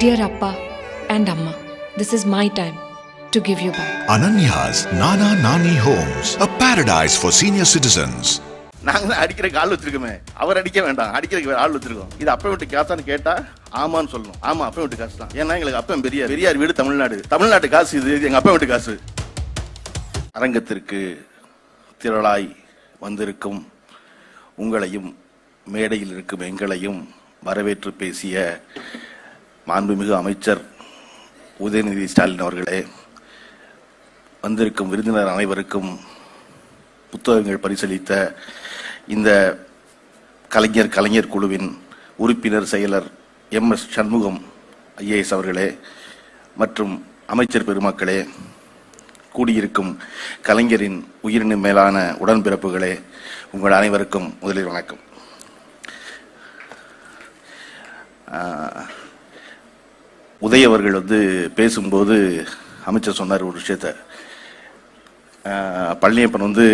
Dear Appa and Amma, this is my time to give you back. Ananya's Nana Nani Homes, a paradise for senior citizens. நாங்க தான் அடிக்கிறதுக்கு ஆள் வச்சிருக்கோமே. அவர் அடிக்க வேண்டாம். அடிக்கிறதுக்கு ஆள் வச்சிருக்கோம். இது அப்ப விட்டு காசான்னு கேட்டா ஆமான்னு சொல்லணும். ஆமா அப்ப விட்டு காசு தான். ஏன்னா எங்களுக்கு அப்பன் பெரியார். பெரியார் வீடு தமிழ்நாடு. தமிழ்நாட்டு காசு இது. எங்க அப்பா வீட்டு காசு. அரங்கத்திற்கு திரளாய் வந்திருக்கும் உங்களையும் மேடையில் இருக்கும் எங்களையும் வரவேற்று பேசிய மாண்புமிகு அமைச்சர் உதயநிதி ஸ்டாலின் அவர்களே வந்திருக்கும் விருந்தினர் அனைவருக்கும் புத்தகங்கள் பரிசளித்த இந்த கலைஞர் கலைஞர் குழுவின் உறுப்பினர் செயலர் எம். எஸ். சண்முகம் ஐஏஎஸ் அவர்களே மற்றும் அமைச்சர் பெருமக்களே கூடியிருக்கும் கலைஞரின் உயிரினும் மேலான உடன்பிறப்புகளே உங்கள் அனைவருக்கும் முதலில் வணக்கம். ஆஹ், உதய் அவர்கள் வந்து பேசும்போது அமைச்சர் சொன்னார் ஒரு விஷயத்த. பழனியப்பன் வந்து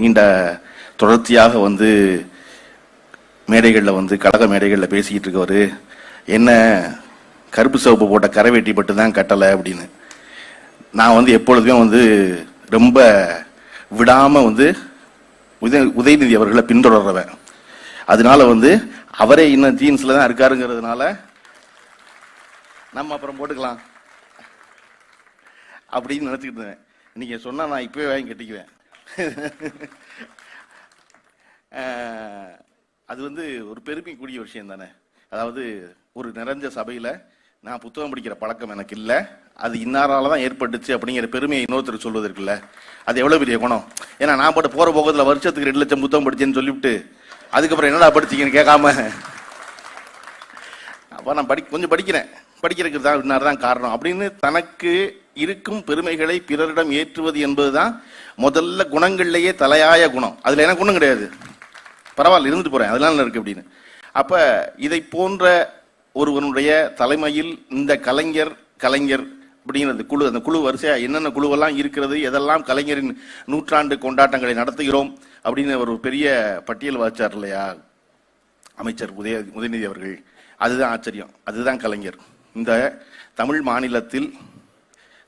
நீண்ட தொடர்ச்சியாக வந்து மேடைகளில் வந்து கழக மேடைகளில் பேசிக்கிட்டு இருக்கவர் என்ன கருப்பு சிவப்பு போட்ட கரை வெட்டி பட்டு தான் கட்டலை அப்படின்னு. நான் வந்து எப்பொழுதுமே வந்து ரொம்ப விடாமல் வந்து உதய உதயநிதி அவர்களை பின்தொடர்றவன். அதனால வந்து அவரே இன்னும் ஜீன்ஸில் தான் இருக்காருங்கிறதுனால நம்ம அப்புறம் போட்டுக்கலாம். அப்படின்னு நினச்சிக்கிட்டு இருந்தேன். நீங்கள் சொன்னால் நான் இப்போவே வாங்கி கட்டிக்குவேன். அது வந்து ஒரு பெருமைக்குரிய விஷயம் தானே. அதாவது ஒரு நிறைஞ்ச சபையில் நான் புத்தகம் படிக்கிற பழக்கம் எனக்கு இல்லை. அது இன்னாரால தான் ஏற்பட்டுச்சு அப்படிங்கிற பெருமையை இன்னொருத்தர் சொல்வது அது எவ்வளோ பெரிய குணம்? ஏன்னா நான் போட்டு போகிற போகத்தில் வருஷத்துக்கு ரெண்டு லட்சம் புத்தகம் படித்தேன்னு சொல்லிவிட்டு அதுக்கப்புறம் என்னடா படிச்சிங்கன்னு கேட்காம. அப்போ நான் படி கொஞ்சம் படிக்கிறேன். படிக்கிறதுக்கு தான் தான் காரணம். அப்படின்னு தனக்கு இருக்கும் பெருமைகளை பிறரிடம் ஏற்றுவது என்பதுதான் முதல்ல குணங்கள்லேயே தலையாய குணம். அதில் எனக்கு ஒன்றும் கிடையாது. பரவாயில்ல இருந்துட்டு போகிறேன் அதெல்லாம் இருக்கு அப்படின்னு. அப்போ இதை போன்ற ஒருவனுடைய தலைமையில் இந்த கலைஞர் கலைஞர் அப்படிங்கிறது குழு அந்த குழு வரிசையாக என்னென்ன குழுவெல்லாம் இருக்கிறது எதெல்லாம் கலைஞரின் நூற்றாண்டு கொண்டாட்டங்களை நடத்துகிறோம் அப்படின்னு ஒரு பெரிய பட்டியல் வச்சார் இல்லையா? அமைச்சர் உதய உதயநிதி அவர்கள். அதுதான் ஆச்சரியம். அதுதான் கலைஞர். இந்த தமிழ் மாநிலத்தில்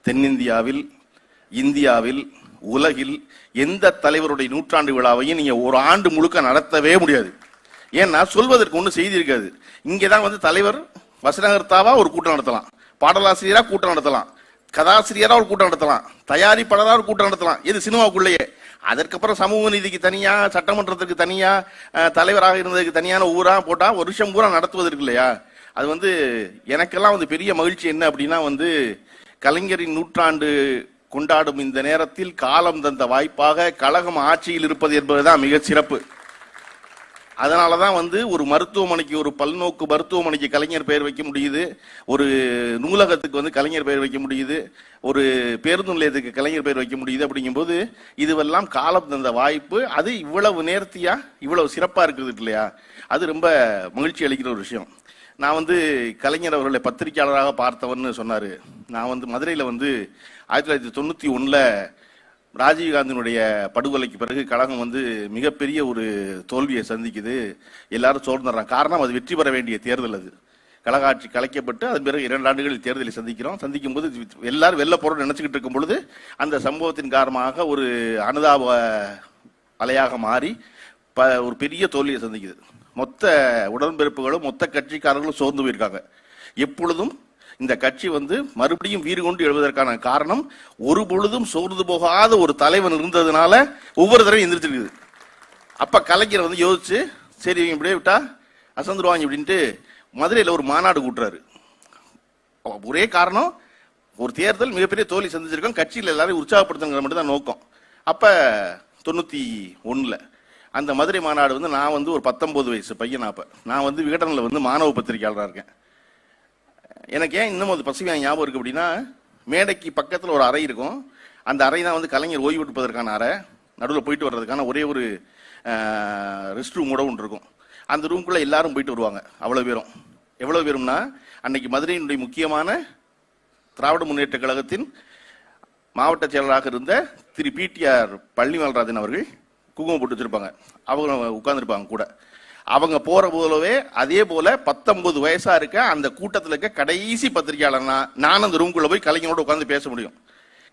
தென்னிந்தியாவில் இந்தியாவில் உலகில் எந்த தலைவருடைய நூற்றாண்டு விழாவையும் நீங்க ஒரு ஆண்டு முழுக்க நடத்தவே முடியாது. ஏன்னா சொல்வதற்கு ஒன்றும் செய்தி இருக்காது. இங்கே தான் வந்து தலைவர் வசனகர்த்தாவா ஒரு கூட்டம் நடத்தலாம். பாடலாசிரியராக கூட்டம் நடத்தலாம். கதாசிரியராக ஒரு கூட்டம் நடத்தலாம். தயாரிப்பாளராக ஒரு கூட்டம் நடத்தலாம். இது சினிமாவுக்குள்ளேயே. அதற்கப்புறம் சமூக நீதிக்கு தனியா சட்டமன்றத்துக்கு தனியா தலைவராக இருந்ததுக்கு தனியான ஊரா போட்டா ஒரு வருஷம் பூரா நடத்துவதற்கு இல்லையா? அது வந்து எனக்கெல்லாம் வந்து பெரிய மகிழ்ச்சி என்ன அப்படின்னா வந்து கலைஞரின் நூற்றாண்டு கொண்டாடும் இந்த நேரத்தில் காலம் தந்த வாய்ப்பாக கழகம் ஆட்சியில் இருப்பது என்பதுதான் மிக சிறப்பு. அதனால தான் வந்து ஒரு மருத்துவமனைக்கு ஒரு பல்நோக்கு மருத்துவமனைக்கு கலைஞர் பெயர் வைக்க முடியுது. ஒரு நூலகத்துக்கு வந்து கலைஞர் பெயர் வைக்க முடியுது. ஒரு பேருந்து நிலையத்துக்கு கலைஞர் பெயர் வைக்க முடியுது அப்படிங்கும்போது இதுவெல்லாம் காலம் தந்த வாய்ப்பு. அது இவ்வளவு நேர்த்தியா இவ்வளவு சிறப்பாக இருக்குது இல்லையா? அது ரொம்ப மகிழ்ச்சி அளிக்கிற ஒரு விஷயம். நான் வந்து கலைஞர் அவர்களை பத்திரிக்கையாளராக பார்த்தவன்னு சொன்னார். நான் வந்து மதுரையில் வந்து ஆயிரத்தி தொள்ளாயிரத்தி தொண்ணூற்றி ஒன்றில் ராஜீவ்காந்தினுடைய படுகொலைக்கு பிறகு கழகம் வந்து மிகப்பெரிய ஒரு தோல்வியை சந்திக்குது. எல்லாரும் சோர்ந்துடுறாங்க. காரணம் அது வெற்றி பெற வேண்டிய தேர்தல் அது. கழகாட்சி கலைக்கப்பட்டு அதன் பிறகு இரண்டு ஆண்டுகளில் தேர்தலை சந்திக்கிறோம். சந்திக்கும் போது எல்லாரும் வெளில போறோம்னு நினச்சிக்கிட்டு இருக்கும் பொழுது அந்த சம்பவத்தின் காரணமாக ஒரு அனுதாப அலையாக மாறி ப ஒரு பெரிய தோல்வியை சந்திக்குது. மொத்த உடன்பிறப்புகளும் மொத்த கட்சிக்காரர்களும் சோர்ந்து போயிருக்காங்க. எப்பொழுதும் இந்த கட்சி வந்து மறுபடியும் வீறு கொண்டு எழுவதற்கான காரணம் ஒரு பொழுதும் சோர்ந்து போகாத ஒரு தலைவன் இருந்ததுனால ஒவ்வொரு தடவையும் எந்திரிச்சிருக்குது. அப்ப கலைஞர் வந்து யோசிச்சு சரி இவங்க இப்படியே விட்டா அசந்துருவாங்க அப்படின்ட்டு மதுரையில் ஒரு மாநாடு கூட்டுறாரு. ஒரே காரணம் ஒரு தேர்தல் மிகப்பெரிய தோல்வி சந்திச்சிருக்கோம் கட்சியில் எல்லாரையும் உற்சாகப்படுத்துங்கிற மட்டும் தான் நோக்கம். அப்போ தொண்ணூற்றி ஒன்றில் அந்த மதுரை மாநாடு வந்து நான் வந்து ஒரு பத்தொன்பது வயசு பையன் அப்போ. நான் வந்து விகடனில் வந்து மாணவ பத்திரிகையாளராக இருக்கேன். எனக்கு ஏன் இன்னும் அது பசுமையாக ஞாபகம் இருக்குது அப்படின்னா மேடைக்கு பக்கத்தில் ஒரு அறை இருக்கும். அந்த அறை தான் வந்து கலைஞர் ஓய்வு எடுப்பதற்கான அறை. நடுவில் போயிட்டு வர்றதுக்கான ஒரே ஒரு ரெஸ்ட் ரூம் கூட ஒன்று இருக்கும். அந்த ரூம்குள்ளே எல்லாரும் போயிட்டு வருவாங்க அவ்வளோ பேரும். எவ்வளோ பேரும்னா அன்னைக்கு மதுரையினுடைய முக்கியமான திராவிட முன்னேற்ற கழகத்தின் மாவட்ட செயலராக இருந்த திரு பிடிஆர் பழனிமல்ராஜன் அவர்கள் குங்குமம் போட்டு வச்சிருப்பாங்க. அவங்க உட்காந்துருப்பாங்க கூட. அவங்க போகிற போலவே அதே போல் பத்தொன்பது வயசாக இருக்க அந்த கூட்டத்தில் இருக்க கடைசி பத்திரிகையாளர்னா நான் அந்த ரூம்குள்ளே போய் கலைஞரோட உட்காந்து பேச முடியும்.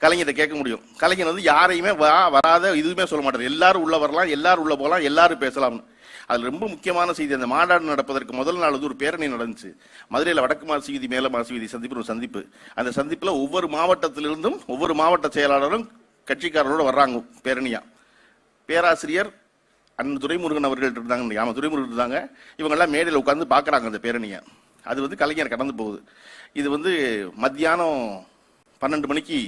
கலைஞரை கேட்க முடியும். கலைஞர் வந்து யாரையுமே வா வராத இதுவுமே சொல்ல மாட்டார். எல்லாரும் உள்ளே வரலாம் எல்லாரும் உள்ளே போகலாம் எல்லாரும் பேசலாம்னு. அதில் ரொம்ப முக்கியமான செய்தி அந்த மாநாடு நடப்பதற்கு முதல் நாள் வந்து ஒரு பேரணி நடந்துச்சு. மதுரையில் வடக்கு மாசிவீதி மேல மாசிவீதி சந்திப்பு ஒரு சந்திப்பு. அந்த சந்திப்பில் ஒவ்வொரு மாவட்டத்திலிருந்தும் ஒவ்வொரு மாவட்ட செயலாளரும் கட்சிக்காரரோட வர்றாங்க பேரணியாக பேராசிரியர் அண்ணன் துரைமுருகன் அவர்கள் இருந்தாங்க ஆமாம் துரைமுருகன் இருந்தாங்க. இவங்கெல்லாம் மேடையில் உட்காந்து பார்க்குறாங்க அந்த பேரணியை. அது வந்து கலைஞர் கடந்து போகுது. இது வந்து மத்தியானம் பன்னெண்டு மணிக்கு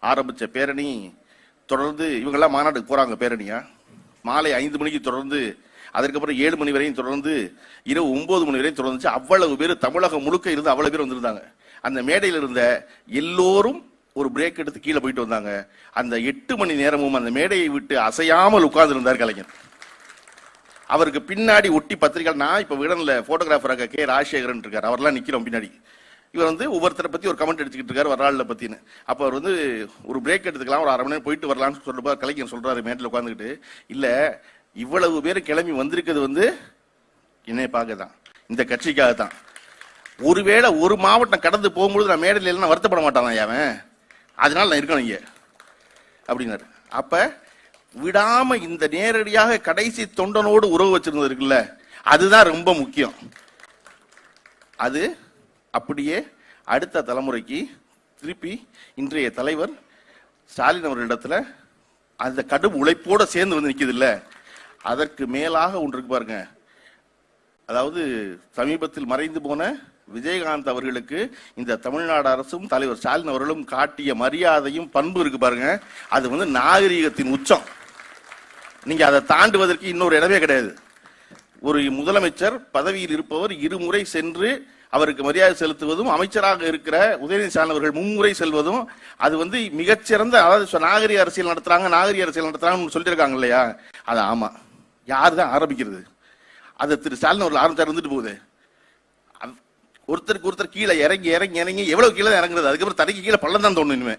ஆரம்பித்த பேரணி. தொடர்ந்து இவங்கெல்லாம் மாநாட்டுக்கு போகிறாங்க பேரணியா. மாலை ஐந்து மணிக்கு தொடர்ந்து அதற்கப்புறம் ஏழு மணி வரையும் தொடர்ந்து இரவு ஒன்பது மணி வரையும் தொடர்ந்துச்சு அவ்வளவு பேர் தமிழகம் முழுக்க இருந்து அவ்வளவு பேர் வந்திருந்தாங்க. அந்த மேடையில் இருந்த எல்லோரும் ஒரு பிரேக் எடுத்து கீழே போயிட்டு வந்தாங்க. அந்த எட்டு மணி நேரமும் அந்த மேடையை விட்டு அசையாமல் உட்கார்ந்துருந்தார் கலைஞர். அவருக்கு பின்னாடி ஒட்டி பத்திரிகை நான் இப்போ விடனில் ஃபோட்டோகிராஃபராக கே ராஜசேகரன் இருக்கார். அவர்லாம் நிற்கிறோம் பின்னாடி. இவர் வந்து ஒவ்வொருத்தரை பற்றி ஒரு கமெண்ட் எடுத்துக்கிட்டு இருக்காரு வரலாறுல பற்றின்னு அப்போ அவர் வந்து ஒரு பிரேக் எடுத்துக்கலாம் ஒரு அரை மணி நேரம் போயிட்டு வரலாம்னு சொல்றப்ப கலைஞர் சொல்கிறாரு மேட்டில் உட்காந்துக்கிட்டு இல்லை இவ்வளவு பேர் கிளம்பி வந்திருக்கிறது வந்து என்னை பார்க்க தான் இந்த கட்சிக்காக தான். ஒருவேளை ஒரு மாவட்டம் கடந்து போகும்போது நான் மேடையில் இல்லைன்னா வருத்தப்பட மாட்டானா அவன் அதனால நான் இருக்கணும் இங்கே. அப்படின்னாரு. அப்ப விடாம இந்த நேரடியாக கடைசி தொண்டனோடு உறவு வச்சிருந்தது இருக்குல்ல அதுதான் ரொம்ப முக்கியம். அது அப்படியே அடுத்த தலைமுறைக்கு திருப்பி இன்றைய தலைவர் ஸ்டாலின் அவர்களிடத்துல அந்த கடும் உழைப்போட சேர்ந்து வந்து நிக்குது இல்லை அதற்கு மேலாக ஒன்று இருக்கு பாருங்க. அதாவது சமீபத்தில் மறைந்து போன விஜயகாந்த் அவர்களுக்கு இந்த தமிழ்நாடு அரசும் தலைவர் ஸ்டாலின் அவர்களும் காட்டிய மரியாதையும் பண்பு இருக்கு பாருங்க. அது வந்து நாகரிகத்தின் உச்சம். நீங்க அதை தாண்டுவதற்கு இன்னொரு இடமே கிடையாது. ஒரு முதலமைச்சர் பதவியில் இருப்பவர் இருமுறை சென்று அவருக்கு மரியாதை செலுத்துவதும் அமைச்சராக இருக்கிற உதயநிதி ஸ்டாலின் அவர்கள் மும்முறை செல்வதும் அது வந்து மிகச்சிறந்த அதாவது நாகரிக அரசியல் நடத்துறாங்க நாகரிக அரசியல் நடத்துறாங்கன்னு சொல்லியிருக்காங்க இல்லையா? அது ஆமா. யார் தான் ஆரம்பிக்கிறது? அதை திரு ஸ்டாலின் அவர்கள் ஆரம்பிச்சார் இருந்துட்டு போகுது. ஒருத்தருக்கு ஒருத்தர் கீழே இறங்கி இறங்கி இறங்கி எவ்வளவு கீழே இறங்குறது? அதுக்கப்புறம் தடைக்கு கீழே பள்ளம் தான் தோணுமே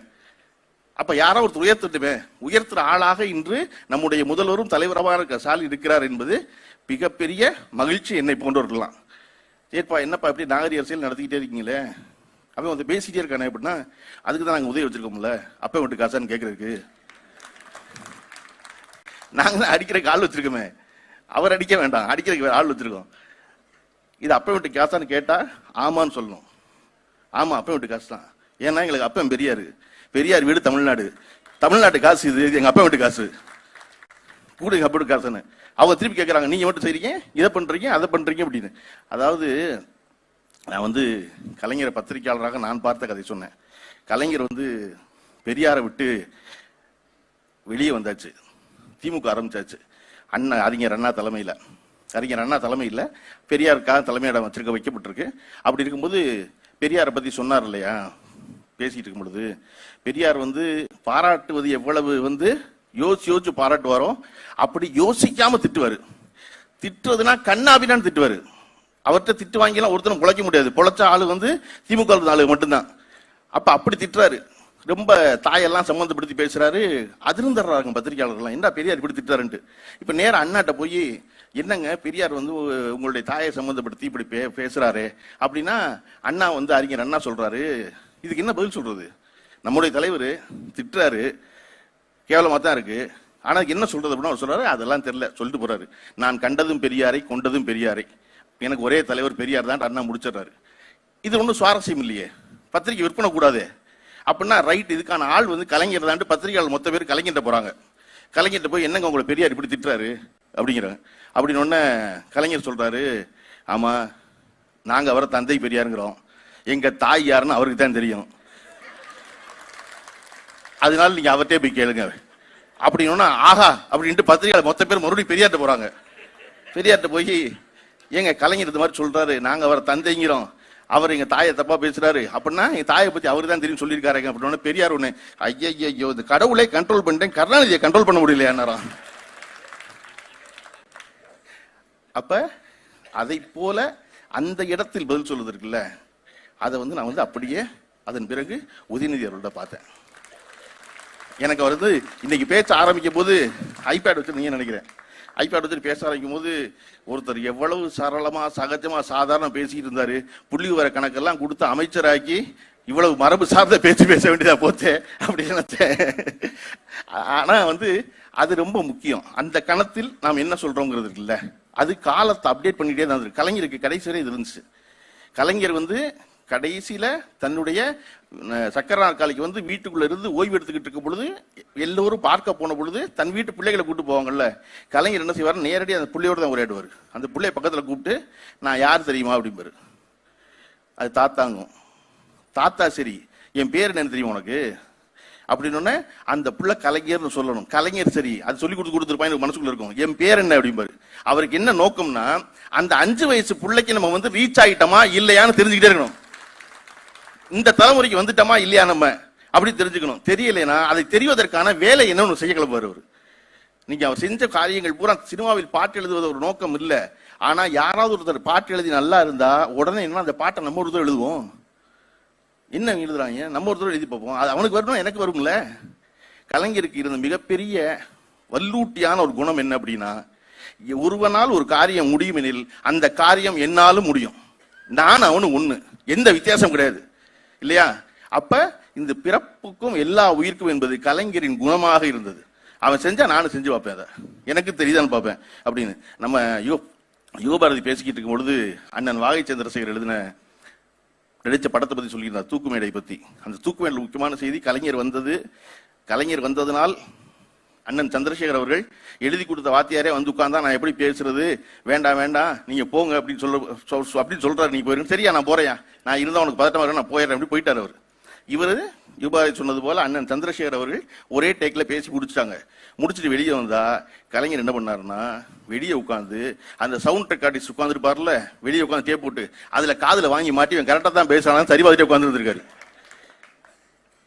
அப்ப யாரோ ஒருத்தர் உயர்த்தட்டுமே. உயர்த்துற ஆளாக இன்று நம்முடைய முதல்வரும் தலைவரமாக இருக்க ஸ்டாலின் இருக்கிறார் என்பது மிகப்பெரிய மகிழ்ச்சி என்னை போன்றவர்கள்லாம். ஏற்பா என்னப்பா இப்படி நாகரிக அரசியல் நடத்திக்கிட்டே இருக்கீங்களே? அவன் வந்து பேசிட்டே இருக்கானே அப்படின்னா அதுக்கு தான் நாங்கள் உதவி வச்சிருக்கோம்ல. அப்போ விட்டு காசான்னு கேட்கறதுக்கு நாங்க தான் அடிக்கிற ஆள் வச்சிருக்கோமே. அவர் அடிக்க வேண்டாம். அடிக்கிறதுக்கு ஆள் வச்சிருக்கோம். இது அப்பா விட்டு காசான்னு கேட்டா ஆமான்னு சொல்லணும். ஆமா அப்பா விட்டு காசு தான் ஏன்னா எங்களுக்கு அப்பன் பெரியார். பெரியார் வீடு தமிழ்நாடு. தமிழ்நாட்டு காசு இது எங்க அப்பா வீட்டு காசு. கூட எங்க அப்பா வீட்டு காசுன்னு. அவங்க திருப்பி கேட்கறாங்க நீங்க மட்டும் செய்றீங்க? இதை பண்றீங்க? அதை பண்றீங்க? அப்படின்னு. அதாவது நான் வந்து கலைஞரை பத்திரிகையாளராக நான் பார்த்த கதை சொன்னேன். கலைஞர் வந்து பெரியாரை விட்டு வெளியே வந்தாச்சு. திமுக ஆரம்பிச்சாச்சு. அண்ணா அறிஞர் அண்ணா தலைமையில். அறிஞர் அண்ணா தலைமையில் பெரியாருக்காக தலைமையிடம் வச்சிருக்க வைக்கப்பட்டிருக்கு. அப்படி இருக்கும்போது பெரியாரை பற்றி சொன்னார் இல்லையா? பேசிகிட்டு இருக்கும் பொழுது. பெரியார் வந்து பாராட்டுவது எவ்வளவு வந்து யோசிச்சு யோசிச்சு பாராட்டுவாரோ அப்படி யோசிக்காமல் திட்டுவார். திட்டுறதுனா கண்ணாபினான்னு திட்டுவார். அவர்கிட்ட திட்டு வாங்கிலாம் ஒருத்தரும் பொழைக்க முடியாது. பொழைச்ச ஆள் வந்து திமுக ஆளு மட்டும்தான். அப்போ அப்படி திட்டுறாரு. ரொம்ப தாயெல்லாம் சம்மந்தப்படுத்தி பேசுகிறாரு அதிர்ந்துடுறாங்க பத்திரிகையாளர்கள்லாம். என்ன பெரியார் இப்படி திட்டுறாருன்ட்டு? இப்போ நேரம் அண்ணாட்ட போய் என்னங்க பெரியார் வந்து உ- உங்களுடைய தாயை சம்மந்தப்படுத்தி இப்படி பே பேசுகிறாரு அப்படின்னா அண்ணா வந்து அறிஞர் அண்ணா சொல்கிறாரு இதுக்கு என்ன பதில் சொல்கிறது நம்முடைய தலைவர் திட்டுறாரு. கேவலமாக தான் இருக்குது ஆனால் என்ன சொல்கிறது அப்படின்னா அவர் சொல்கிறாரு அதெல்லாம் தெரில சொல்லிட்டு போகிறாரு நான் கண்டதும் பெரியாரை கொண்டதும் பெரியாரை. எனக்கு ஒரே தலைவர் பெரியார் தான் அண்ணா முடிச்சிடுறாரு. இது ஒன்றும் சுவாரஸ்யம் இல்லையே. பத்திரிக்கை விற்பனை கூடாதே. அப்படின்னா ரைட் இதுக்கான ஆள் வந்து கலைஞர் தான்ட்டு பத்திரிகையாளர் மொத்த பேர் கலைஞர்கிட்ட போகிறாங்க கலைஞர்கிட்ட போய் என்னங்க உங்களை பெரியார் இப்படி திட்டுறாரு? அப்படிங்கிறாங்க அப்படின்னு கலைஞர் சொல்றாரு ஆமா நாங்க அவரை தந்தை பெரியாருங்கிறோம். எங்க தாய் யாருன்னு அவருக்கு தான் தெரியும். அதனால நீங்க அவர்கிட்டே போய் கேளுங்க. அப்படின்னு ஆஹா அப்படின்ட்டு பத்திரிகையாளர் மொத்த பேர் மறுபடியும் பெரியார்ட்ட போறாங்க. பெரியார்ட்ட போய் ஏங்க கலைஞர் இந்த மாதிரி சொல்றாரு. நாங்க அவரை தந்தைங்கிறோம். அவர் எங்க தாயை தப்பா பேசுறாரு. அப்படின்னா என் தாயை பத்தி அவரு தான் தெரியும் சொல்லியிருக்காருங்க. அப்படின்னு பெரியார் ஒண்ணு ஐயோ இந்த கடவுளை கண்ட்ரோல் பண்ணிட்டேன். கருணாநிதியை கண்ட்ரோல் பண்ண முடியலையா அப்ப அதை போல அந்த இடத்தில் பதில் சொல்வது இருக்குல்ல அதை வந்து நான் வந்து அப்படியே அதன் பிறகு உதயநிதி அவர்கள்ட்ட பார்த்தேன். எனக்கு அவர் வந்து இன்னைக்கு பேச்ச ஆரம்பிக்கும் போது ஐபேட் வச்சிருந்தீங்கன்னு நினைக்கிறேன். ஐபேட் வச்சுட்டு பேச ஆரம்பிக்கும் போது ஒருத்தர் எவ்வளவு சரளமா சகஜமா சாதாரண பேசிட்டு இருந்தாரு. புள்ளி வர கணக்கெல்லாம் கொடுத்து அமைச்சராக்கி இவ்வளவு மரபு சார்ந்த பேச்சு பேச வேண்டியதா போச்சு அப்படின்னு நினைச்சேன். ஆனா வந்து அது ரொம்ப முக்கியம். அந்த கணத்தில் நாம் என்ன சொல்றோங்கிறது இல்லை அது காலத்தை அப்டேட் பண்ணிட்டே தான் இருந்தது கலைஞருக்கு கடைசி வரை இது இருந்துச்சு. கலைஞர் வந்து கடைசியில தன்னுடைய சக்கர நாற்காலிக்கு வந்து வீட்டுக்குள்ள இருந்து ஓய்வு எடுத்துக்கிட்டு இருக்கும் பொழுது எல்லோரும் பார்க்க போன பொழுது தன் வீட்டு பிள்ளைகளை கூப்பிட்டு போவாங்கல்ல கலைஞர் என்ன செய்வார்? நேரடியாக அந்த பிள்ளையோட தான் உரையாடுவார். அந்த பிள்ளைய பக்கத்தில் கூப்பிட்டு நான் யார் தெரியுமா? அப்படிம்பாரு. அது தாத்தாங்கும். தாத்தா சரி என் பேர் என்னன்னு தெரியும் உனக்கு? அப்படின்னு அந்த புள்ள கலைஞர்னு சொல்லணும். கலைஞர் சரி அது சொல்லி கொடுத்து கொடுத்துருப்பா எனக்கு மனசுக்குள்ள இருக்கும். என் பேர் என்ன அப்படிம்பாரு அவருக்கு என்ன நோக்கம்னா அந்த அஞ்சு வயசு பிள்ளைக்கு நம்ம வந்து ரீச் ஆகிட்டோமா இல்லையான்னு தெரிஞ்சுக்கிட்டே இருக்கணும். இந்த தலைமுறைக்கு வந்துட்டோமா இல்லையா நம்ம? அப்படி தெரிஞ்சுக்கணும். தெரியலைன்னா அதை தெரிவதற்கான வேலை என்னன்னு செய்ய கிளம்புவார் அவர். நீங்க அவர் செஞ்ச காரியங்கள் பூரா சினிமாவில் பாட்டு எழுதுவது ஒரு நோக்கம் இல்லை. ஆனா யாராவது ஒருத்தர் பாட்டு எழுதி நல்லா இருந்தா உடனே என்ன அந்த பாட்டை நம்ம ஒருத்தர் எழுதுவோம். என்ன அவங்க எழுதுறாங்க? நம்ம ஒருத்தர் எழுதி பார்ப்போம். அது அவனுக்கு வரணும் எனக்கு வரும்ல. கலைஞருக்கு இருந்த மிகப்பெரிய வல்லூட்டியான ஒரு குணம் என்ன அப்படின்னா ஒருவனால் ஒரு காரியம் முடியும் எனில் அந்த காரியம் என்னாலும் முடியும். நான் அவனு ஒண்ணு. எந்த வித்தியாசம் கிடையாது. இல்லையா? அப்ப இந்த பிறப்புக்கும் எல்லா உயிர்க்கும் என்பது கலைஞரின் குணமாக இருந்தது. அவன் செஞ்சா நானும் செஞ்சு பார்ப்பேன் அதை. எனக்கு தெரியுதான்னு பார்ப்பேன் அப்படின்னு. நம்ம யோ யுவபாரதி பேசிக்கிட்டு இருக்கும் பொழுது அண்ணன் வாகை சந்திரசேகர் எழுதின நடித்த படத்தை பத்தி சொல்லியிருந்தார் தூக்கு மேடை பத்தி. அந்த தூக்கு மேடையில் முக்கியமான செய்தி கலைஞர் வந்தது. கலைஞர் வந்ததனால் அண்ணன் சந்திரசேகர் அவர்கள் எழுதி கொடுத்த வாத்தியாரே வந்து உட்கார்ந்தா நான் எப்படி பேசுறது? வேண்டாம் வேண்டாம் நீங்க போங்க அப்படின்னு சொல்ல சொல் அப்படின்னு சொல்றாரு. நீங்க போயிருங்க சரியா நான் போறேன். நான் இருந்தா உனக்கு பதட்டமா இருக்கு, நான் போயிடுறேன். அப்படி போயிட்டார் அவர். இவர் யுபாரி சொன்னது போல அண்ணன் சந்திரசேகர் அவர்கள் ஒரே டேக்ல பேசி முடிச்சிட்டாங்க. முடிச்சுட்டு வெளியே வந்தா கலைஞர் என்ன பண்ணாருன்னா வெளியே உட்காந்து அந்த சவுண்ட் ரெக்கார்டிஸ்ட் உட்காந்துருப்பார்ல வெளியே உட்காந்து டேப் போட்டு அதுல காதுல வாங்கி மாட்டி இவன் கரெக்டாக தான் பேசுறான்னு சரி பார்த்துட்டு உட்காந்துருந்துருக்காரு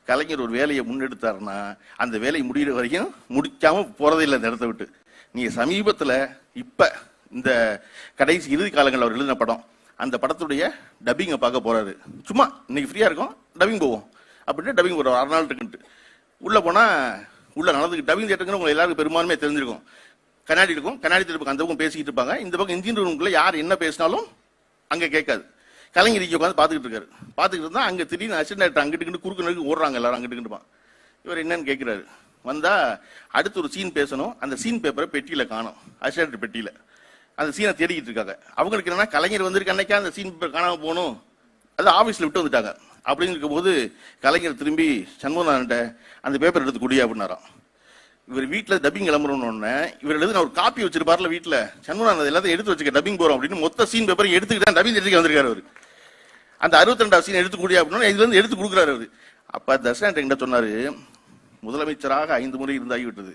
கலைஞர் ஒரு வேலையை முன்னெடுத்தாருன்னா அந்த வேலை முடிகிற வரைக்கும் முடிக்காம போறதில்லை இல்லை இடத்த விட்டு. நீங்க சமீபத்துல இப்ப இந்த கடைசி இறுதி காலங்களில் அவர் எழுதின படம் அந்த படத்துடைய டப்பிங்கை பார்க்க போறாரு. சும்மா இன்னைக்கு ஃப்ரீயா இருக்கும் டப்பிங் போவோம். அப்படின்னு டப்பிங் போறோம் அரை நாள் இருக்குன்ட்டு. உள்ள உள்ள நடந்துக்கு டப்பிங் தேட்டருங்கிற உங்களை எல்லாருக்கும் பெரும்பாலுமே தெரிஞ்சிருக்கும். கண்ணாடி இருக்கும். கண்ணாடி திருப்பக்கம் அந்த பக்கம் பேசிக்கிட்டு இருப்பாங்க. இந்த பக்கம் இன்ஜின் ரூமுக்குள்ள யார் என்ன பேசினாலும் அங்கே கேட்காது. கலைஞர் இங்கே உட்காந்து பார்த்துக்கிட்டு இருக்காரு. பார்த்துக்கிட்டு இருந்தால் அங்கே திடீர்னு அசிஸ்டன்ட் அங்கிட்டு குறுக்கு நடுக்கு ஓடுறாங்க எல்லாரும் அங்கிட்டு இவர் என்னன்னு கேட்குறாரு. வந்தால் அடுத்து ஒரு சீன் பேசணும். அந்த சீன் பேப்பரை பெட்டியில் காணும். அசிஸ்டன்ட் பெட்டியில். அந்த சீனை தேடிக்கிட்டு இருக்காங்க. அவங்களுக்கு என்னன்னா கலைஞர் வந்திருக்க அன்னைக்கா அந்த சீன் பேப்பர் காணாமல் போகணும். அது ஆஃபீஸில் விட்டு வந்துட்டாங்க. அப்படின்னு இருக்கும்போது கலைஞர் திரும்பி சண்முகநாதன்ட்ட அந்த பேப்பர் எடுத்து குடி அப்படின்னாராம். இவர் வீட்டில் டப்பிங் கிளம்புறோன்னு இவர் எழுது நான் ஒரு காப்பி வச்சிருப்பார்ல வீட்டில் சண்முகநாதன் எல்லாத்தையும் எடுத்து வச்சுக்க டப்பிங் போகிறோம் அப்படின்னு மொத்த சீன் பேப்பரை எடுத்துக்கிட்டு டப்பிங் எடுத்துக்க வந்திருக்காரு அவரு. அந்த அறுபத்தி ரெண்டாவது சீன் எடுத்து கூடிய அப்படின்னா இதுல இருந்து எடுத்து கொடுக்குறாரு அவர். அப்ப தர்ஷன் என்கிட்ட சொன்னாரு முதலமைச்சராக ஐந்து முறை இருந்தாகிவிட்டது.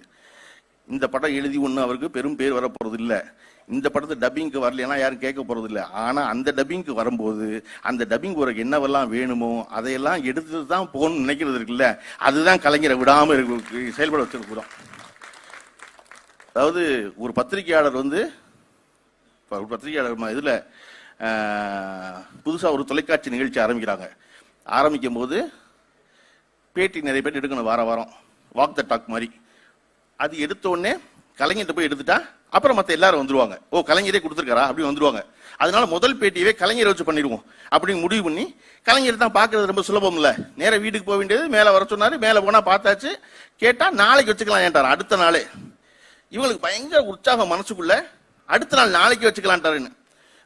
இந்த படம் எழுதி ஒண்ணு அவருக்கு பெரும் பேர் வர இல்லை இந்த படத்தை டப்பிங்க்கு வரலன்னா யாரும் கேட்க போறது இல்லை ஆனா அந்த டப்பிங்க்கு வரும்போது அந்த டப்பிங் உனக்கு என்னவெல்லாம் வேணுமோ அதையெல்லாம் எடுத்துட்டு தான் போகணும்னு நினைக்கிறது இருக்குல்ல. அதுதான் கலைஞரை விடாம இருக்கு செயல்பட வச்சிருக்கிறோம் அதாவது ஒரு பத்திரிகையாளர் வந்து ஒரு பத்திரிகையாளர் இதுல ஒரு தொலைக்காட்சி நிகழ்ச்சி ஆரம்பிக்கிறாங்க. ஆரம்பிக்கும் போது பேட்டி நிறைய பேர் எடுக்கணும் வார வாரம். வாக் த டாக் மாதிரி. அது எடுத்த உடனே கலைஞர்கிட்ட போய் எடுத்துட்டா அப்புறம் மற்ற எல்லாரும் வந்துருவாங்க. ஓ கலைஞரே கொடுத்துருக்காரா? அப்படி வந்துருவாங்க. அதனால முதல் பேட்டியவே கலைஞரை வச்சு பண்ணிடுவோம். அப்படின்னு முடிவு பண்ணி கலைஞர் தான் பார்க்கறது ரொம்ப சுலபம் இல்லை நேராக வீட்டுக்கு போக வேண்டியது மேலே வர சொன்னாரு மேலே போனால் பார்த்தாச்சு. கேட்டால் நாளைக்கு வச்சுக்கலாம் ஏன்ட்டார் அடுத்த நாளே. இவங்களுக்கு பயங்கர உற்சாகம் மனசுக்குள்ள அடுத்த நாள் நாளைக்கு வச்சுக்கலான்ட்டாருன்னு.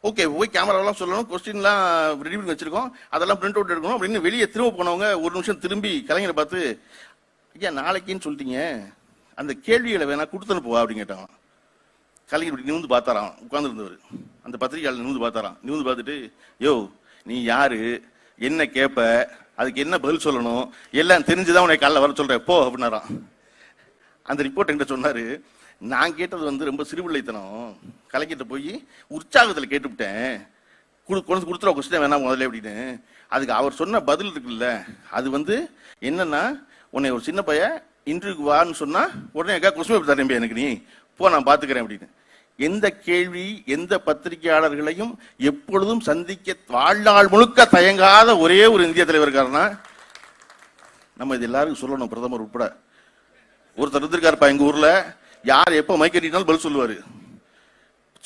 ஓகே போய் கேமராவெல்லாம் சொல்லணும் கொஸ்டின்லாம் ரெடி பண்ணி வச்சிருக்கோம். அதெல்லாம் பிரிண்ட் அவுட் எடுக்கணும். அப்படின்னு வெளியே திரும்ப போனவங்க ஒரு நிமிஷம் திரும்பி கலைஞரை பார்த்து ஐயா நாளைக்குன்னு சொல்லிட்டீங்க. அந்த கேள்விகளை வேணா கொடுத்து அனுப்புவா அப்படின்னு கேட்டாங்க கலைஞர் இப்படி நிமிந்து பார்த்தாராம் உட்காந்துருந்தவர் அந்த பத்திரிகையாளர் நிமிந்து பார்த்தாராம். நிமிந்து பார்த்துட்டு யோ நீ யாரு? என்ன கேட்ப அதுக்கு என்ன பதில் சொல்லணும்? எல்லாம் தெரிஞ்சுதான் உனக்கு காலைல வர சொல்றேன். போ அப்படின்னாராம். அந்த ரிப்போர்ட் என்கிட்ட சொன்னாரு நான் கேட்டது வந்து ரொம்ப சிறுபிள்ளைத்தனம். கலைக்கிட்ட போய் உற்சாகத்தில் கேட்டுவிட்டேன். கொடு கொண்டு கொடுத்துருவா கொஸ்டின் வேணாம் முதல்ல அப்படின்னு. அதுக்கு அவர் சொன்ன பதில் இருக்குல்ல அது வந்து என்னன்னா உன்னை ஒரு சின்ன பையன் இன்டர்வியூக்கு வான்னு சொன்னா உடனே எக்கா கொஸ்டின் தரேன் எனக்கு நீ? போ நான் பார்த்துக்கிறேன் அப்படின்னு. எந்த கேள்வி எந்த பத்திரிகையாளர்களையும் எப்பொழுதும் சந்திக்க வாழ்நாள் முழுக்க தயங்காத ஒரே ஒரு இந்திய தலைவர் இருக்காருன்னா நம்ம இது எல்லாருக்கும் சொல்லணும் பிரதமர் உட்பட. ஒருத்தர் இருந்திருக்காருப்பா எங்கள் ஊரில். யார் எப்போ மைக்கட்டினாலும் பதில் சொல்லுவார்.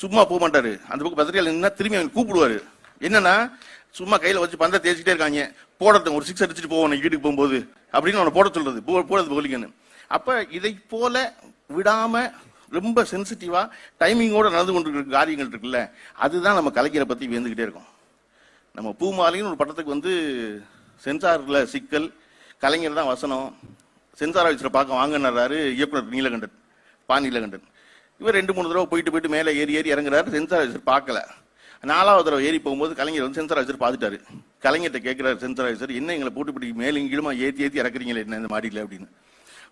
சும்மா போக மாட்டார். அந்த பக்கம் பத்திரிகையில் நின்னா திரும்பி அவங்க கூப்பிடுவார். என்னன்னா சும்மா கையில் வச்சு பந்தை தேய்ச்சிட்டே இருக்காங்க. போடட்டும் ஒரு சிக்ஸ் அடிச்சுட்டு போவோம் வீட்டுக்கு போகும்போது. அப்படின்னு அவனை போட சொல்றது போ போடுறது போலிங்கன்னு. அப்போ இதை போல விடாமல் ரொம்ப சென்சிட்டிவாக டைமிங்கோட நடந்து கொண்டு இருக்கிற காரியங்கள் இருக்குல்ல அதுதான் நம்ம கலைஞரை பற்றி வியந்துகிட்டே இருக்கோம். நம்ம பூமாலைன்னு ஒரு படத்துக்கு வந்து சென்சாரில் சிக்கல் கலைஞர் தான் வசனம் சென்சார் ஆஃபீஸில் பார்க்க வாங்கினாரு இயக்குனர் நீலகண்டன் பா நீலகண்டன். இவர் ரெண்டு மூணு தடவை போயிட்டு போயிட்டு மேலே ஏறி ஏறி இறங்குறாரு சென்சார் ஆஃபீஸர் பார்க்கல. நாலாவது தடவை ஏறி போகும்போது கலைஞர் வந்து சென்சார் ஆஃபீஸர் பார்த்துட்டாரு. கலைஞர்கிட்ட கேட்குறாரு சென்சார் ஆஃபீஸர் என்ன எங்களை போட்டு பிடிக்கும் மேலும் கீழுமா ஏற்றி ஏற்றி இறக்குறீங்களே என்ன இந்த மாடியில்? அப்படின்னு.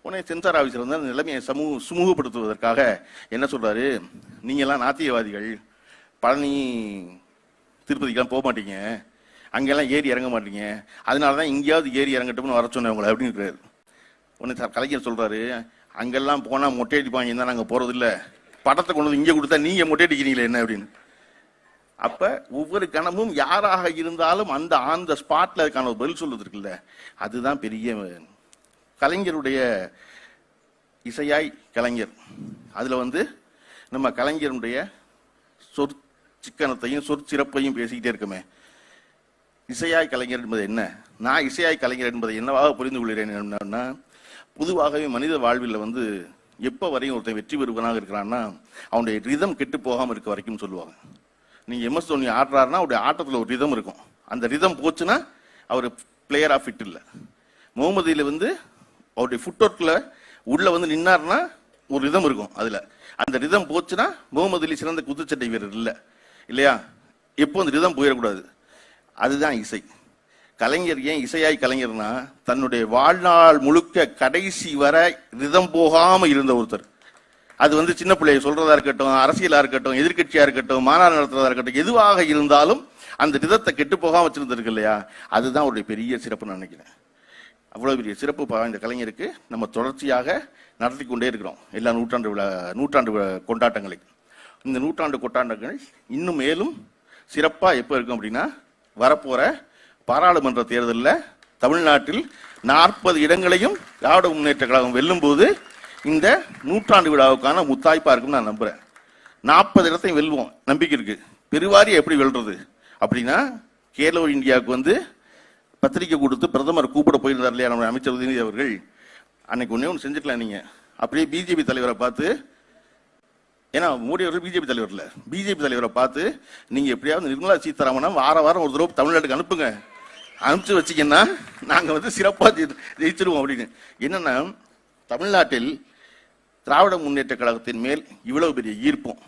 உடனே சென்சார் ஆஃபீஸர் வந்து அந்த நிலைமையை சமூக சுமூகப்படுத்துவதற்காக என்ன சொல்கிறாரு நீங்கள்லாம் நாத்தியவாதிகள் பழனி திருப்பதிக்கெல்லாம் போக மாட்டீங்க. அங்கெல்லாம் ஏறி இறங்க மாட்டீங்க. அதனால தான் எங்கேயாவது ஏறி இறங்கட்டும்னு வர சொன்னேன் உங்களை அப்படின்னு உடனே சார் கலைஞர் சொல்கிறாரு அங்கெல்லாம் போனால் மொட்டை அடிப்பாங்க தான் நாங்கள் போகிறதில்ல படத்தை கொண்டு வந்து இங்கே கொடுத்தா நீங்கள் மொட்டை அடிக்கிறீங்களே என்ன? அப்படின்னு. அப்போ ஒவ்வொரு கணமும் யாராக இருந்தாலும் அந்த ஆன் த ஸ்பாட்டில் அதுக்கான ஒரு பதில் சொல்லுவதற்குல்ல அதுதான் பெரிய கலைஞருடைய இசையாய் கலைஞர். அதில் வந்து நம்ம கலைஞருடைய சொற் சிக்கனத்தையும் சொற்சிறப்பையும் பேசிக்கிட்டே இருக்குமே. இசையாய் கலைஞர் என்பது என்ன? நான் இசையாய் கலைஞர் என்பதை என்னவாக புரிந்து கொள்கிறேன் என்னன்னா பொதுவாகவே மனித வாழ்வில் வந்து எப்போ வரையும் ஒருத்தன் வெற்றி பெறுவனாக இருக்கிறான்னா அவனுடைய ரிதம் கெட்டு போகாமல் இருக்க வரைக்கும் சொல்லுவாங்க. நீங்கள் எம்எஸ் தோனி ஆடுறாருன்னா அவருடைய ஆட்டத்தில் ஒரு ரிதம் இருக்கும். அந்த ரிதம் போச்சுன்னா அவர் பிளேயர் ஆஃப் ஃபிட் இல்லை. முகமதியில் வந்து அவருடைய ஃபுட் ஒர்க்கில் உள்ள வந்து நின்னார்னா ஒரு ரிதம் இருக்கும் அதுல. அந்த ரிதம் போச்சுன்னா முகமது அலி சிறந்த குத்துச்சட்டை வீரர் இல்லை. இல்லையா? எப்போ அந்த ரிதம் போயிடக்கூடாது? அதுதான் இசை. கலைஞர் ஏன் இசையாய் கலைஞர்னா தன்னுடைய வாழ்நாள் முழுக்க கடைசி வரை ரிதம் போகாம இருந்த ஒருத்தர். அது வந்து சின்ன பிள்ளைய சொல்றதா இருக்கட்டும் அரசியலா இருக்கட்டும் எதிர்க்கட்சியா இருக்கட்டும் மாநாடு நடத்துறதா இருக்கட்டும் எதுவாக இருந்தாலும் அந்த ரிதத்தை கெட்டு போகாம வச்சிருந்திருக்கு இல்லையா? அதுதான் அவருடைய பெரிய சிறப்புன்னு நினைக்கிறேன். அவ்வளோ பெரிய சிறப்பு இந்த கலைஞருக்கு நம்ம தொடர்ச்சியாக நடத்தி கொண்டே இருக்கிறோம். எல்லா நூற்றாண்டு விழா நூற்றாண்டு கொண்டாட்டங்களை. இந்த நூற்றாண்டு கொண்டாட்டங்கள் இன்னும் மேலும் சிறப்பாக எப்போ இருக்கும் அப்படின்னா வரப்போகிற பாராளுமன்ற தேர்தலில் தமிழ்நாட்டில் நாற்பது இடங்களையும் திராவிட முன்னேற்ற கழகம் வெல்லும்போது இந்த நூற்றாண்டு விழாவுக்கான முத்தாய்ப்பாக இருக்கும்னு நான் நம்புகிறேன் நாற்பது இடத்தையும் வெல்வோம். நம்பிக்கை இருக்குது பெருவாரி எப்படி வெல்றது? அப்படின்னா கேலோ இந்தியாவுக்கு வந்து பத்திரிக்கை கொடுத்து பிரதமர் கூப்பிட போயிருந்தார் இல்லையா நம்ம அமைச்சர் உதயநிதி அவர்கள்? அன்னைக்கு ஒன்றே ஒன்று செஞ்சுக்கலாம் நீங்கள் அப்படியே பிஜேபி தலைவரை பார்த்து ஏன்னா மோடி அவர்கள் பிஜேபி தலைவர் இல்லை. பிஜேபி தலைவரை பார்த்து நீங்கள் எப்படியாவது நிர்மலா சீதாராமனை வார வாரம் ஒரு தடவை தமிழ்நாட்டுக்கு அனுப்புங்க. அனுப்பிச்சு வச்சீங்கன்னா நாங்கள் வந்து சிறப்பாக ஜெயிச்சிருவோம் அப்படின்னு. என்னென்னா தமிழ்நாட்டில் திராவிட முன்னேற்ற கழகத்தின் மேல் இவ்வளவு பெரிய ஈர்ப்பும்.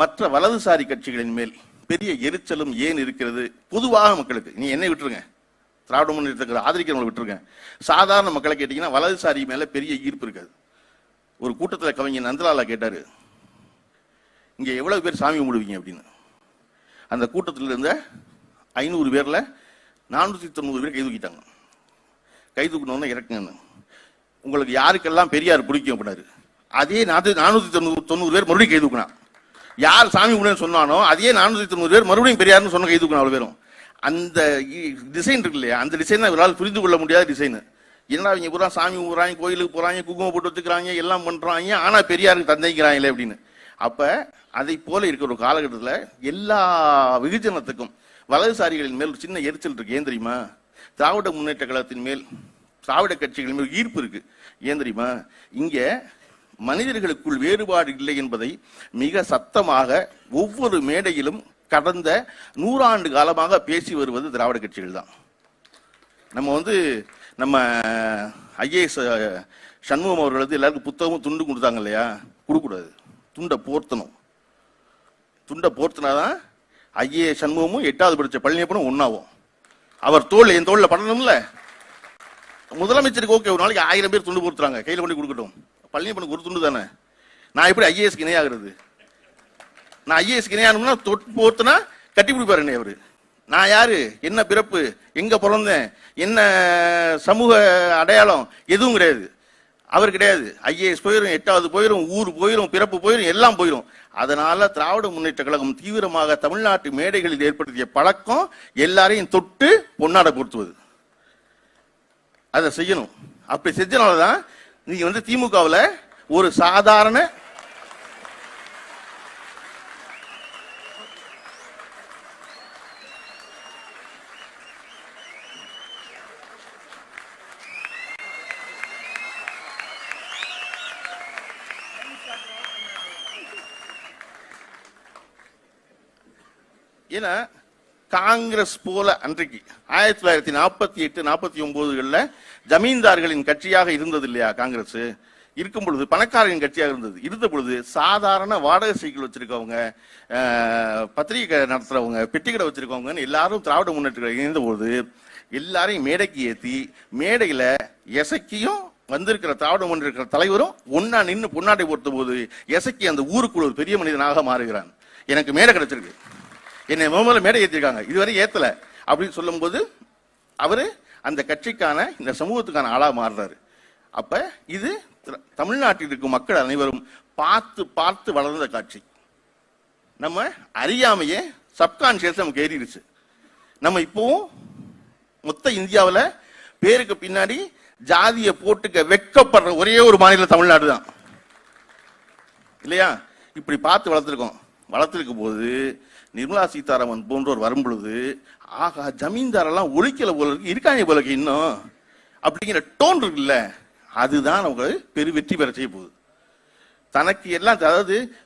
மற்ற வலதுசாரி கட்சிகளின் மேல் பெரிய எரிச்சலும் ஏன் இருக்கிறது? பொதுவாக மக்களுக்கு. நீ என்னை விட்டுருங்க. திராவிட முன்னேற்றத்தை ஆதரிக்கிறவங்களை விட்டுருங்க. சாதாரண மக்களை கேட்டிங்கன்னா வலதுசாரி மேலே பெரிய ஈர்ப்பு இருக்காது. ஒரு கூட்டத்தில் கவிஞர் நந்தலாலா கேட்டார் இங்கே எவ்வளோ பேர் சாமி கும்பிடுவீங்க? அப்படின்னு. அந்த கூட்டத்தில் இருந்த ஐநூறு பேரில் நானூற்றி தொண்ணூறு பேர் கை தூக்கிட்டாங்க. கை தூக்கணும்னா இறக்குங்கன்னு உங்களுக்கு யாருக்கெல்லாம் பெரியார் பிடிக்கும்? அப்படின்னாரு. அதே நானூற்றி தொண்ணூறு தொண்ணூறு பேர் மறுபடியும் கை தூக்கினான் யார் சாமி கும்பிடுன்னு சொன்னானோ அதே நானூத்தி தொண்ணூறு பேர் மறுபடியும் பெரியார்னு சொன்ன கை தூக்கணும் பேரும். அந்த டிசைன் இருக்கு இல்லையா? அந்த டிசைன் தான் இவரால் புரிந்து கொள்ள முடியாத டிசைன் என்னடா இவங்க பூரா சாமி கும்பிடுறாங்க கோயிலுக்கு போறாங்க குங்குமம் போட்டு வச்சுக்கிறாங்க எல்லாம் பண்றாங்க ஆனா பெரியாருக்கு தந்தைக்கிறாங்களே அப்படின்னு. அப்ப அதை போல இருக்கிற ஒரு காலகட்டத்தில் எல்லா வெகுஜனத்துக்கும் வலதுசாரிகளின் மேல் ஒரு சின்ன எரிச்சல் இருக்கு. ஏன் தெரியுமா? திராவிட முன்னேற்ற கழகத்தின் மேல் திராவிட கட்சிகளின் மேல் ஈர்ப்பு இருக்கு. ஏன் தெரியுமா? இங்கே மனிதர்களுக்குள் வேறுபாடு இல்லை என்பதை மிக சத்தமாக ஒவ்வொரு மேடையிலும் கடந்த நூறாண்டு காலமாக பேசி வருவது திராவிட கட்சிகள் தான். நம்ம வந்து நம்ம ஐஏஎஸ் சண்முகம் அவர்களது எல்லாருக்கும் புத்தகமும் துண்டு கொடுத்தாங்க இல்லையா? கொடுக்கூடாது துண்டை போர்த்தணும். துண்டை போர்த்தினாதான் ஐஏஎஸ் சண்முகமும் எட்டாவது படித்த பழனியப்பனும் ஒன்றாகும் அவர் தோல் என் தோளில் பண்ணணும்ல முதலமைச்சருக்கு ஓகே ஒரு நாளைக்கு ஆயிரம் பேர் துண்டு போர்த்துறாங்க. கையில் கொண்டு கொடுக்கட்டும். பழனியப்பனுக்கு ஒரு துண்டு தானே? நான் எப்படி ஐஏஎஸ்க்கு இணையாகிறது? நான் ஐஏஎஸ்க்கு இணையாகணும்னா தொட்டு போத்துனா கட்டி பிடிப்பார் என்னை அவரு. நான் யாரு? என்ன பிறப்பு? எங்க பிறந்தேன்? என்ன சமூக அடையாளம்? எதுவும் கிடையாது. அவர் கிடையாது. ஐஏஎஸ் போயிரும் எட்டாவது போயிரும் ஊர் போயிரும் பிறப்பு போயிரும் எல்லாம் போயிரும். அதனால திராவிட முன்னேற்ற கழகம் தீவிரமாக தமிழ்நாட்டு மேடைகளில் ஏற்படுத்திய பழக்கம் எல்லாரையும் தொட்டு பொன்னாடை பொருத்துவது. அதை செய்யணும். அப்படி செஞ்சனால தான் நீங்க வந்து திமுகவில் ஒரு சாதாரண ஏன்னா காங்கிரஸ் போல அன்றைக்கு ஆயிரத்தி தொள்ளாயிரத்தி நாற்பத்தி எட்டு நாற்பத்தி ஒன்பதுகளில் ஜமீன்தார்களின் கட்சியாக இருந்தது இல்லையா காங்கிரஸ்? இருக்கும் பொழுது பணக்காரரின் கட்சியாக இருந்தது. இருந்த பொழுது சாதாரண வாடகை சைக்கிள் வச்சிருக்கவங்க பத்திரிகை நடத்துறவங்க பெட்டிக்கடை கடை வச்சிருக்கவங்கன்னு எல்லாரும் திராவிட முன்னேற்ற கழகம் இணைந்த பொழுது எல்லாரையும் மேடைக்கு ஏற்றி மேடையில் எசக்கியும் வந்திருக்கிற திராவிட முன்னேற்ற தலைவரும் ஒன்னா நின்று பொன்னாட்டை பொறுத்த போது எசக்கி அந்த ஊருக்குள்ள ஒரு பெரிய மனிதனாக மாறுகிறான். எனக்கு மேடை கிடைச்சிருக்கு. என்னை முதல்ல மேடை ஏற்றிருக்காங்க இதுவரை ஏத்தல. அப்படின்னு சொல்லும்போது அவரு அந்த கட்சிக்கான இந்த சமூகத்துக்கான ஆளா மாறுறாரு. அப்ப இது தமிழ்நாட்டில் இருக்கும் மக்கள் அனைவரும் பார்த்து பார்த்து வளர்ந்த காட்சி. நம்ம அறியாமையே சப்கான்சியஸ் நமக்கு ஏறிடுச்சு. நம்ம இப்போவும் மொத்த இந்தியாவில் பேருக்கு பின்னாடி ஜாதியை போட்டுக்க வெட்கப்படுற ஒரே ஒரு மாநிலம் தமிழ்நாடு தான் இல்லையா? இப்படி பார்த்து வளர்த்துருக்கோம். வளர்த்துருக்கும் போது நிர்மலா சீதாராமன் போன்றோர் வரும் பொழுது ஆகா ஜமீன்தாரெல்லாம் ஒழிக்கல போல இருக்கு இருக்காங்க போல இருக்கு இன்னும். அப்படிங்கிற டோன் இருக்குல்ல அதுதான் நமக்கு பெரு வெற்றி பெற செய்ய போகுது. தனக்கு எல்லாம் அதாவது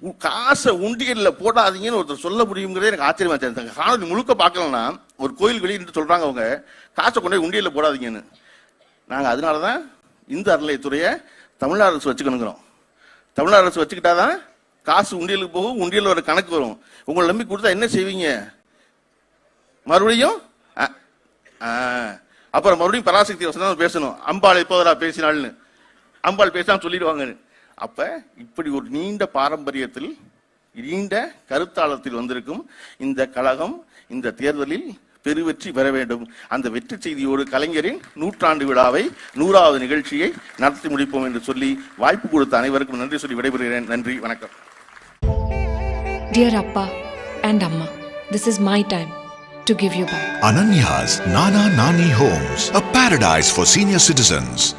உ- காசை உண்டியல்ல போடாதீங்கன்னு ஒருத்தர் சொல்ல முடியுங்கிறதே எனக்கு ஆச்சரியமா இருந்துச்சு. காணொலி முழுக்க பார்க்கலன்னா ஒரு கோயில் வெளியிட்டு சொல்றாங்க அவங்க காசை கொண்டு போய் உண்டியல்ல போடாதீங்கன்னு. நாங்கள் அதனால தான் இந்த அறநிலையத்துறையை தமிழ்நாடு அரசு வச்சுக்கணுங்கிறோம். தமிழ்நாடு அரசு வச்சுக்கிட்டாதான் காசு உண்டியலுக்கு போகும் உண்டியல் வர கணக்கு வரும். உங்களை நம்பி கொடுத்தா என்ன செய்வீங்க? மறுபடியும்? ஆ, அப்புறம் மறுபடியும் பராசக்தி வசனம் பேசணும். அம்பாள் எப்போதா பேசினாள்னு. அம்பாள் பேசாம சொல்லிடுவாங்கன்னு. அப்ப இப்படி ஒரு நீண்ட பாரம்பரியத்தில் நீண்ட கருத்தாளத்தில் வந்திருக்கும் இந்த கழகம் இந்த தேர்தலில் பெருவெற்றி பெற வேண்டும். அந்த வெற்றி செய்தியோடு கலைஞரின் நூற்றாண்டு விழாவை நூறாவது நிகழ்ச்சியை நடத்தி முடிப்போம் என்று சொல்லி வாய்ப்பு கொடுத்த அனைவருக்கும் நன்றி சொல்லி விடைபெறுகிறேன். நன்றி வணக்கம். Dear Appa and Amma, this is my time to give you back. Ananya's Nana Nani Homes, a paradise for senior citizens.